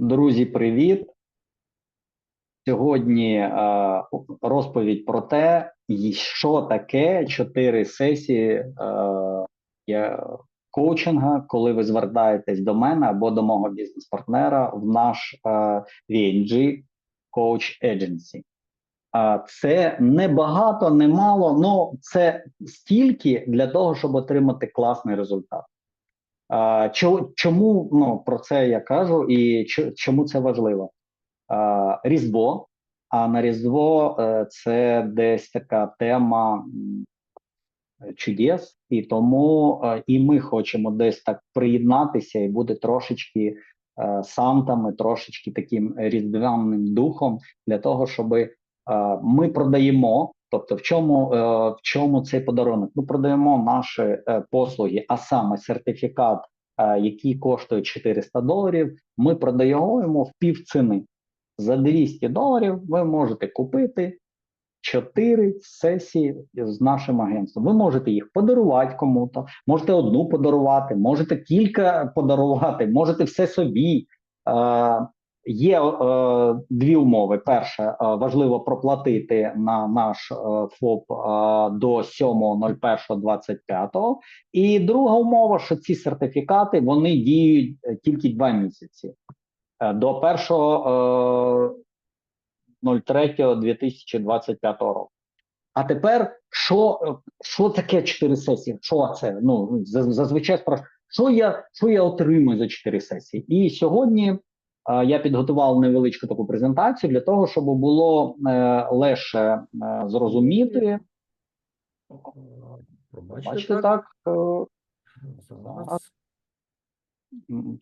Друзі, привіт! Сьогодні е, розповідь про те, що таке чотири сесії е, коучинга, коли ви звертаєтесь до мене або до мого бізнес-партнера в наш е, VNG Coach Agency. Це не багато, не мало, але це стільки для того, щоб отримати класний результат. Чому ну, про це я кажу і чому це важливо? Різдво. А на Різдво е, це десь така тема чудес, і тому е, і ми хочемо десь так приєднатися і бути трошечки е, сантами, трошечки таким різдвяним духом для того, щоб ми продаємо. Тобто, в чому е, в чому цей подарунок? Ми продаємо наші е, послуги, а саме сертифікат, е, який коштує 400 доларів. Ми продаємо йому в пів ціни. За 200 доларів ви можете купити 4 сесії з нашим агентством. Ви можете їх подарувати кому-то, можете одну подарувати, можете кілька подарувати, можете все собі. Є е, дві умови. Перше, е, важливо проплатити на наш е, ФОП е, до 7.01.25. І друга умова, що ці сертифікати вони діють тільки два місяці до 1.03.2025 року. А тепер що, що таке 4 сесії? Що це? Ну зазвичай спрашиваю, що я, що я отримую за 4 сесії? І сьогодні я підготував невеличку таку презентацію для того, щоб було е, легше е, зрозуміти. Бачите, так. е,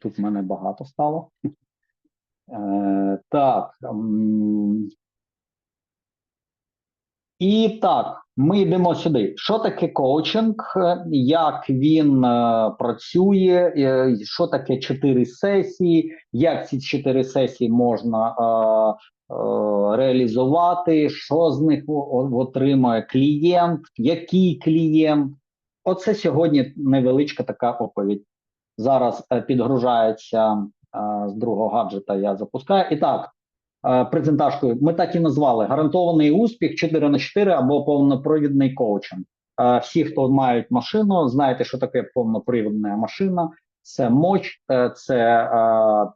тут в мене багато стало. Е, так. І так, ми йдемо сюди. Що таке коучинг? е, Як він е, працює? е, Що таке чотири сесії? Як ці чотири сесії можна е, е, реалізувати? Що з них отримує клієнт? Який клієнт? Оце сьогодні невеличка така оповідь. Зараз е, підгружається е, з другого гаджета. Я запускаю. І так, презентажкою. Ми так і назвали гарантований успіх 4 на 4 або повнопривідний коучинг. Е, Всі, хто мають машину, знаєте, що таке повнопривідна машина. Це моч, е, це е,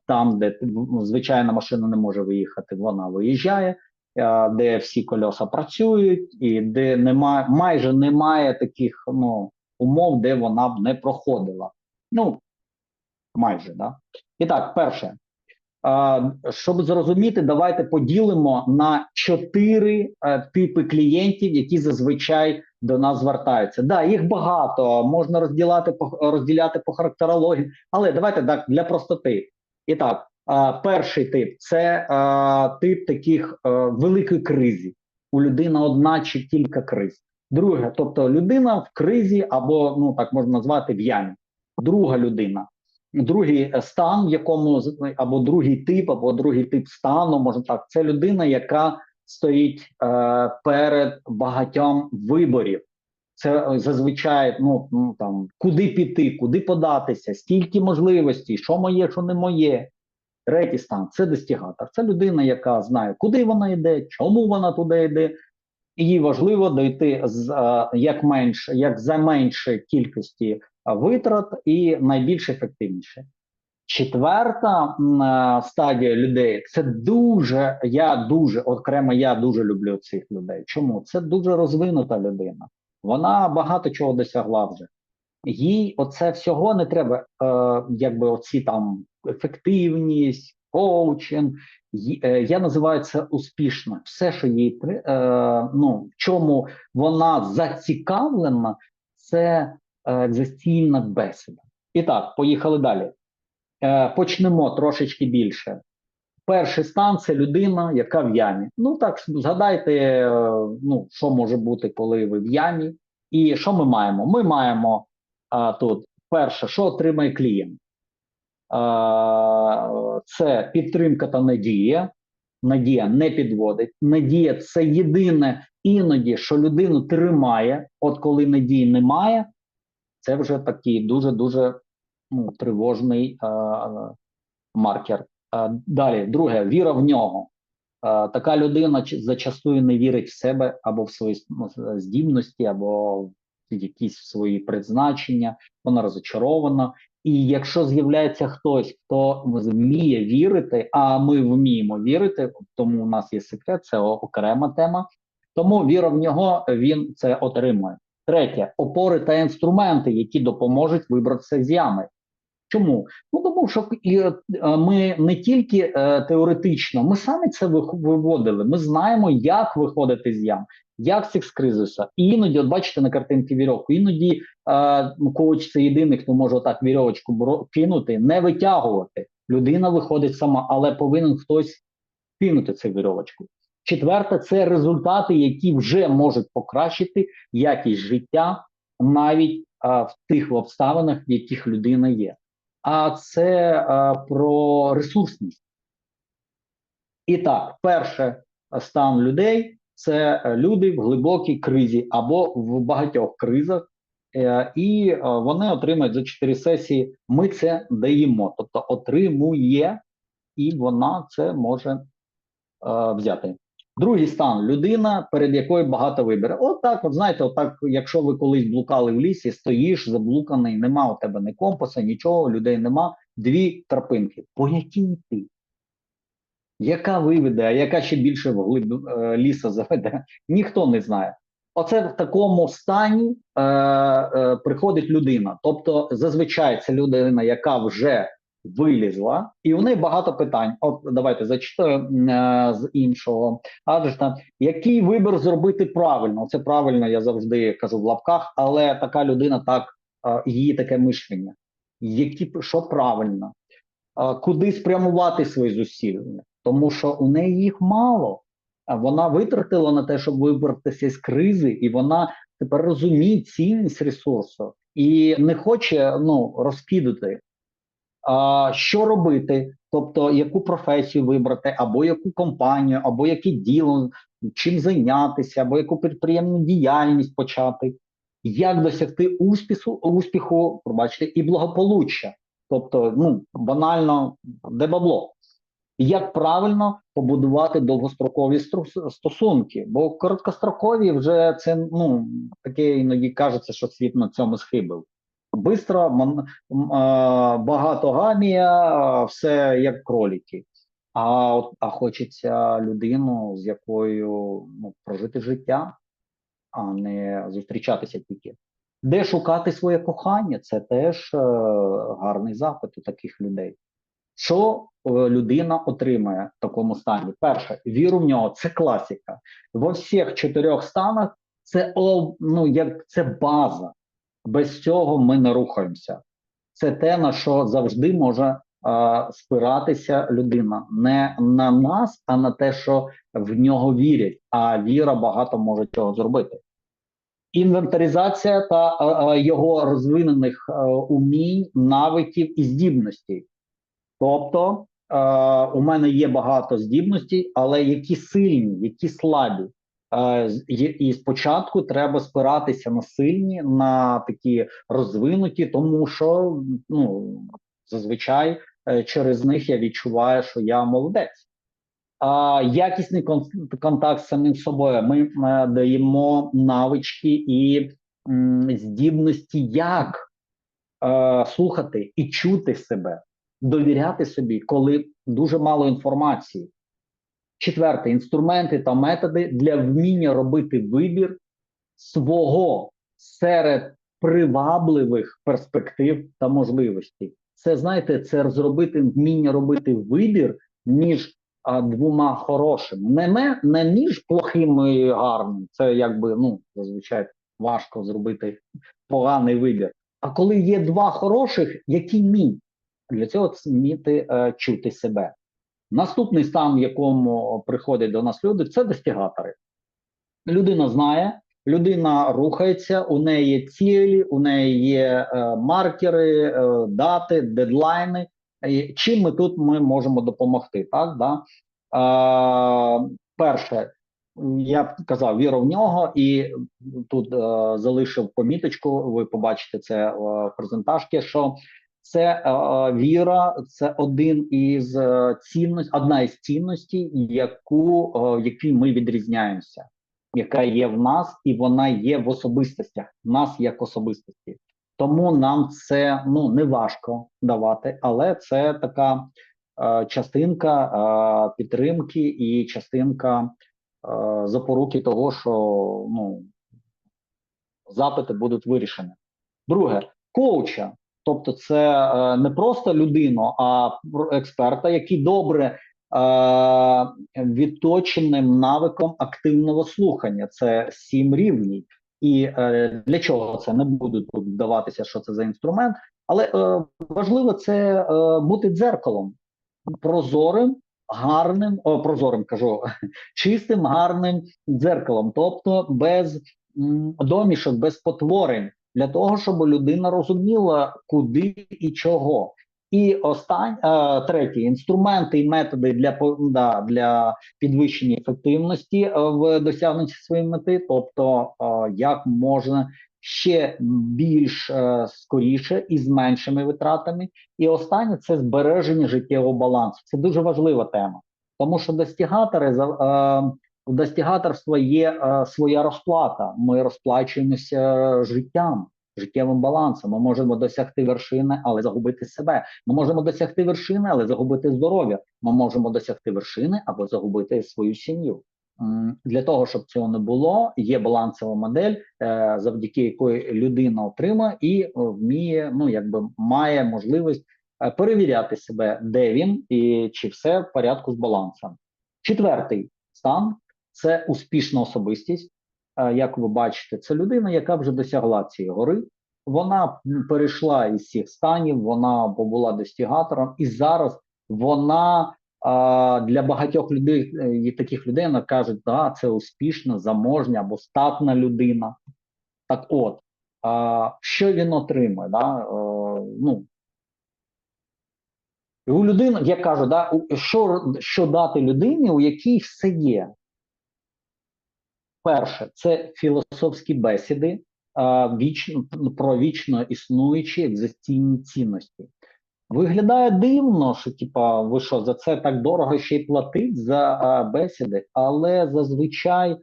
там, де звичайна машина не може виїхати, вона виїжджає, е, де всі кольоса працюють, і де немає майже немає таких ну, умов, де вона б не проходила. Ну майже да. І так, перше, щоб зрозуміти, давайте поділимо на чотири е, типи клієнтів, які зазвичай до нас звертаються. Да, їх багато, можна розділяти по розділяти по характерології, але давайте так для простоти. І так, перший тип це тип таких е, великої кризи. У людини одна чи кілька криз. Друге, тобто людина в кризі, або ну так можна назвати в ямі. Друга людина другий стан, в якому або другий тип, або другий тип стану, можна так, це людина, яка стоїть е, перед багатьом виборів. Це е, зазвичай ну, там куди піти, куди податися, стільки можливостей, що моє, що не моє. Третій стан це достігатор. Це людина, яка знає, куди вона йде, чому вона туди йде. Їй важливо дойти з е, як менше, як за менше кількості витрат і найбільш ефективніше. Четверта е, стадія людей це дуже, я дуже окремо, я дуже люблю цих людей. Чому? Це дуже розвинута людина. Вона багато чого досягла вже. Їй оце всього не треба, е, якби оці там ефективність, коучинг. Е, Я називаю це успішно. Все, що їй е, ну, в чому вона зацікавлена, це е, бесіда. І так, поїхали далі. Е, почнемо трошечки більше. Перший стан це людина, яка в ямі. Ну так згадайте, е, ну що може бути, коли ви в ямі, і що ми маємо? Ми маємо а, тут перше, що отримає клієнт. А, це підтримка та надія. Надія не підводить. Надія це єдине іноді, що людину тримає. От коли надії немає, це вже такий дуже дуже ну, тривожний а, маркер. Е, Далі, друге, віра в нього. Е, Така людина зачастую не вірить в себе або в свої здібності, або в якісь свої призначення, вона розочарована. І якщо з'являється хтось, хто вміє вірити, а ми вміємо вірити, тому у нас є секрет, це окрема тема. Тому віра в нього він це отримує. Третє опори та інструменти, які допоможуть вибратися з ями. Чому? Ну тому що е, ми не тільки е, теоретично, ми самі це виводили. Ми знаємо, як виходити з ям, як з цих кризиса. І іноді, от бачите на картинці вірьовку, іноді е, коуч це єдиний, хто може отак вірьовочку кинути, не витягувати. Людина виходить сама, але повинен хтось кинути цю вірьовочку. Четверте, це результати, які вже можуть покращити якість життя навіть а, в тих обставинах, в яких людина є. А це а, про ресурсність. І так, перше стан людей це люди в глибокій кризі або в багатьох кризах, Е, і вони отримають за чотири сесії. Ми це даємо, тобто отримує, і вона це може взяти. Другий стан людина, перед якою багато вибір. От так, от знаєте, отак, якщо ви колись блукали в лісі, стоїш заблуканий, нема у тебе ні компаса, нічого, людей нема. Дві тропинки. По якій йти? Яка виведе, а яка ще більше вглиб е, ліса заведе? Ніхто не знає. Оце в такому стані е, е, приходить людина. Тобто, зазвичай це людина, яка вже вилізла, і у неї багато питань. От давайте зачитаю е, з іншого адресу. Який вибір зробити правильно? Це правильно, я завжди кажу в лапках, але така людина так е, її таке мишлення. Які що правильно? Е, куди спрямувати свої зусилля? Тому що у неї їх мало. Вона витратила на те, щоб вибратися з кризи, і вона тепер розуміє цінність ресурсу і не хоче ну розкидати. Що робити? Тобто, яку професію вибрати, або яку компанію, або яке діло, чим зайнятися, або яку підприємну діяльність почати, як досягти успіху, успіху, пробачте, і благополуччя. Тобто, ну банально, де бабло. Як правильно побудувати довгострокові стосунки? Бо короткострокові вже це ну таке іноді кажеться, що світ на цьому схибив. М, багатогамія, все як кроліки. А, от- а хочеться людину, з якою ну, прожити життя, а не зустрічатися тільки. Де шукати своє кохання? Це теж е, гарний запит у таких людей. Що е, людина отримає в такому стані? Перше, віру в нього це класика. Во всіх чотирьох станах це ну, як це база. Без цього ми не рухаємося. Це те, на що завжди може е, спиратися людина. Не на нас, а на те, що в нього вірять. А віра багато може чого зробити. Інвентаризація та е, його розвинених е, умінь, навиків і здібностей. Тобто е, у мене є багато здібностей, але які сильні, які слабі. Е, і, спочатку треба спиратися на сильні, на такі розвинуті, тому що ну, зазвичай е, через них я відчуваю, що я молодець. А якісний контакт з самим собою. Ми е, даємо навички і здібності, як слухати і чути себе, довіряти собі, коли дуже мало інформації. Четверте, інструменти та методи для вміння робити вибір свого серед привабливих перспектив та можливостей. Це знаєте, це зробити вміння робити вибір між а, двома хорошими, не, ме, не між плохим і гарним. Це якби ну зазвичай важко зробити поганий вибір. А коли є два хороших, який мій? Для цього вміти е, чути себе. Наступний стан, в якому приходять до нас люди, це достигатори. Людина знає, людина рухається, у неї є цілі, у неї є е, маркери, е, дати, дедлайни. Чим ми тут ми можемо допомогти? Так, да? е, перше, я казав, віра в нього, і тут е, залишив поміточку. Ви побачите це е, в презентажці, що це е, е, віра, це один із е, цінностей, одна із цінностей, яку якій ми відрізняємося, яка є в нас, і вона є в особистостях, в нас як особистості. Тому нам це ну не важко давати, але це така е, частинка е, підтримки і частинка е, запоруки того, що ну запити будуть вирішені. Друге, коуча. Тобто, це е, не просто людину, а експерта, який добре е, відточеним навиком активного слухання. Це сім рівнів. І е, для чого це? Не буду тут вдаватися, що це за інструмент, але е, важливо це е, бути дзеркалом. Прозорим, гарним, о, прозорим кажу, чистим, гарним дзеркалом, тобто без м, домішок, без потворень, для того, щоб людина розуміла, куди і чого. І остань, е, третє інструменти і методи для да, для підвищення ефективності е, в досягненні своєї мети, тобто е, як можна ще більш скоріше і з меншими витратами. І останнє це збереження життєвого балансу. Це дуже важлива тема, тому що достігатори у достігаторства є е, своя розплата. Ми розплачуємося життям, життєвим балансом. Ми можемо досягти вершини, але загубити себе. Ми можемо досягти вершини, але загубити здоров'я. Ми можемо досягти вершини або загубити свою сім'ю. Для того щоб цього не було, є балансова модель, е, завдяки якої людина отримає і вміє, ну якби має можливість е, перевіряти себе, де він і чи все в порядку з балансом. Четвертий стан це успішна особистість. Як ви бачите, це людина, яка вже досягла цієї гори. Вона перейшла із всіх станів, вона була достігатором, і зараз вона для багатьох людей е, і таких людей вона кажуть, да, це успішна, заможня або статна людина. Так от, що він отримує? Да? Е, ну, у людини, я кажу, да, що, що дати людині, у якій все є? Перше, це філософські бесіди а, вічно, про вічно існуючі екзистенційні цінності. Виглядає дивно, що типа ви що за це так дорого ще й платить за а, бесіди, але зазвичай е,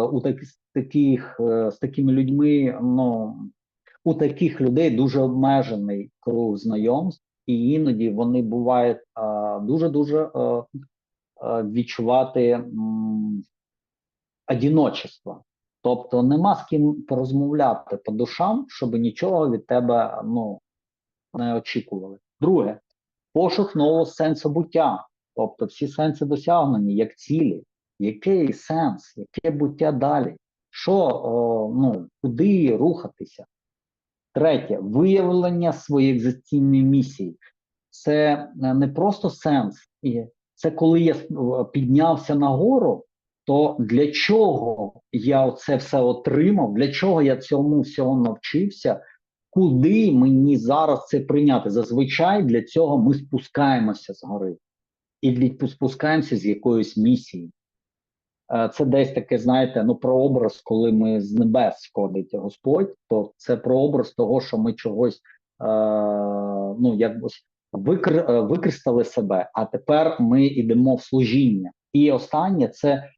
у такі, з таких е, з такими людьми, ну у таких людей дуже обмежений круг знайомств, і іноді вони бувають дуже дуже відчувати м, одіночество. Тобто нема з ким порозмовляти по душам, щоб нічого від тебе ну, не очікували. Друге, пошук нового сенсу буття. Тобто всі сенси досягнені, як цілі. Який сенс, яке буття далі? Що, о, ну, куди рухатися? Третє, виявлення своєї екзистенційної місії. Це е, не просто сенс, це коли я е, піднявся нагору, то для чого я це все отримав, для чого я цьому всього навчився, куди мені зараз це прийняти? Зазвичай для цього ми спускаємося з гори і спускаємося з якоїсь місії. Е, Це десь таке, знаєте, ну про образ, коли ми з небес сходить Господь, то це про образ того, що ми чогось е, ну викр, е, використали себе, а тепер ми йдемо в служіння. І останнє це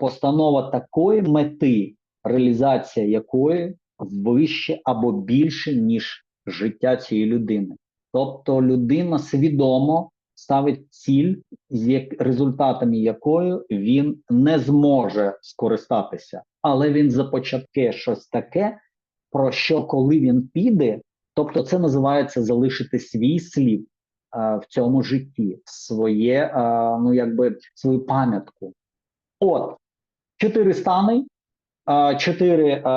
постанова такої мети, реалізація якої вище або більше, ніж життя цієї людини. Тобто людина свідомо ставить ціль, з як результатами якої він не зможе скористатися, але він започатке щось таке, про що коли він піде, тобто це називається залишити свій слід е, в цьому житті, своє, е, ну якби свою пам'ятку. От чотири стани, чотири е, е,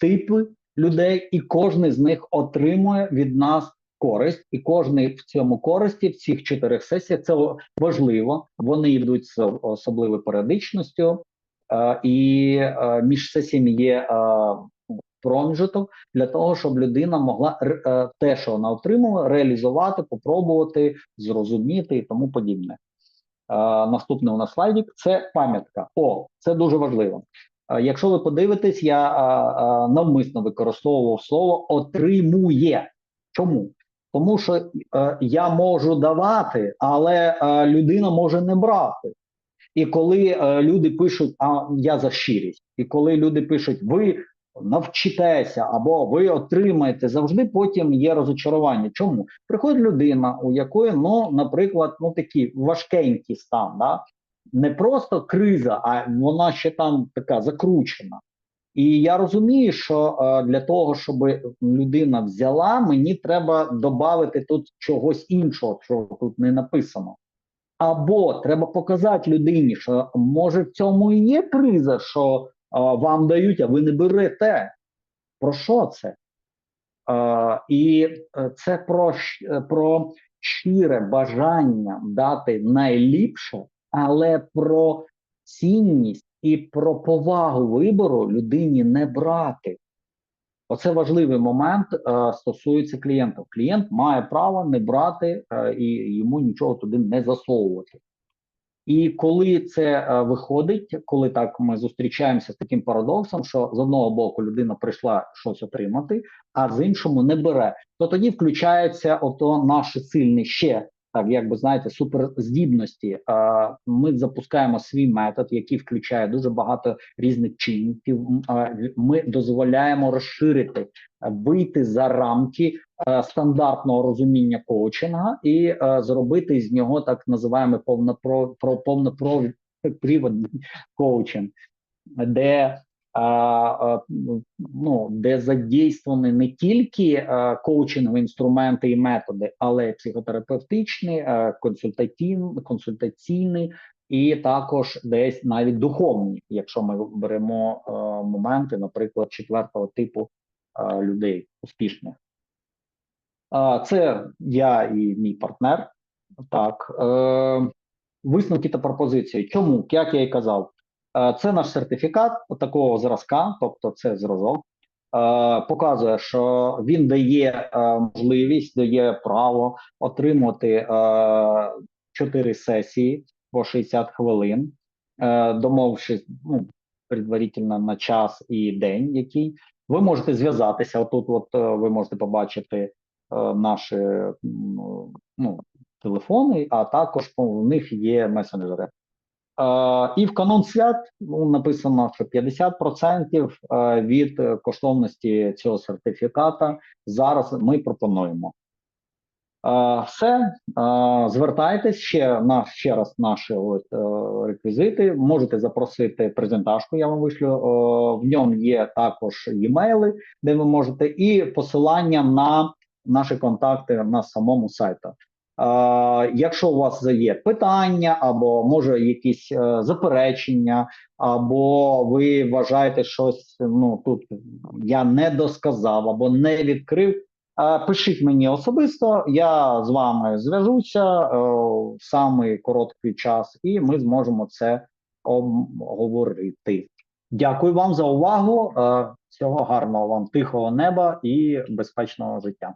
типи людей, і кожен з них отримує від нас користь, і кожний в цьому користі в цих чотирьох сесіях це важливо. Вони йдуть з особливою періодичністю, е, і між сесіями є е, для того, щоб людина могла те, що вона отримала, реалізувати, попробувати, зрозуміти і тому подібне. Е, наступний у нас слайдик це пам'ятка. О, це дуже важливо. Е, Якщо ви подивитесь, я е, навмисно використовував слово отримує. Чому? Тому що я можу давати, але людина може не брати. І коли люди пишуть, а я за щирість, і коли люди пишуть, ви навчитеся або ви отримаєте, завжди потім є розочарування. Чому? Приходить людина, у якої, ну, наприклад, ну такий важкенький стан, да? не просто криза, а вона ще там така закручена. І я розумію, що е, для того, щоб людина взяла, мені треба додати тут чогось іншого, що тут не написано. Або треба показати людині, що може в цьому і є криза, що вам дають, а ви не берете. Про що це? І е, це про, е, про щире бажання дати найліпше, але про цінність і про повагу вибору людині не брати. Оце важливий момент е, стосується клієнтів. Клієнт має право не брати е, і йому нічого туди не засовувати. І коли це е, виходить, коли так ми зустрічаємося з таким парадоксом, що з одного боку людина прийшла щось отримати, а з іншому не бере, то тоді включається ото наші сильні ще так, як би знаєте, суперздібності. Ми запускаємо свій метод, який включає дуже багато різних чинників. Ми дозволяємо розширити, вийти за рамки е, стандартного розуміння коучинга і е, зробити з нього так називаємо повнопро, про повноприводний коучинг, де а, ну, де задействовані не тільки е, коучингові інструменти і методи, але й психотерапевтичні, е, консультативні, консультаційні і також десь навіть духовні, якщо ми беремо е, моменти, наприклад, четвертого типу е, людей успішних. Це я і мій партнер. Так, е, висновки та пропозиції. Чому? Як я і казав, е, це наш сертифікат такого зразка, тобто це зразок, е, показує, що він дає можливість, дає право отримати е, 4 сесії по 60 хвилин, домовившись ну, предварительно на час і день, який ви можете зв'язатися. Отут, от е, ви можете побачити е, наші ну, телефони, а також у них є месенджери. Е, і в канон свят ну, написано, що 50% е, від коштовності цього сертифіката зараз ми пропонуємо. Все, звертайтесь ще на ще раз наші е, реквізити. Можете запросити презентажку, я вам вишлю. Е, в ньому є також e-мейли, де ви можете, і посилання на наші контакти на самому сайті. Якщо у вас є питання, або може якісь е, заперечення, або ви вважаєте щось, ну тут я не досказав або не відкрив. Е, Пишіть мені особисто, я з вами зв'яжуся е, в самий короткий час, і ми зможемо це обговорити. Дякую вам за увагу. Е, Всього гарного вам тихого неба і безпечного життя.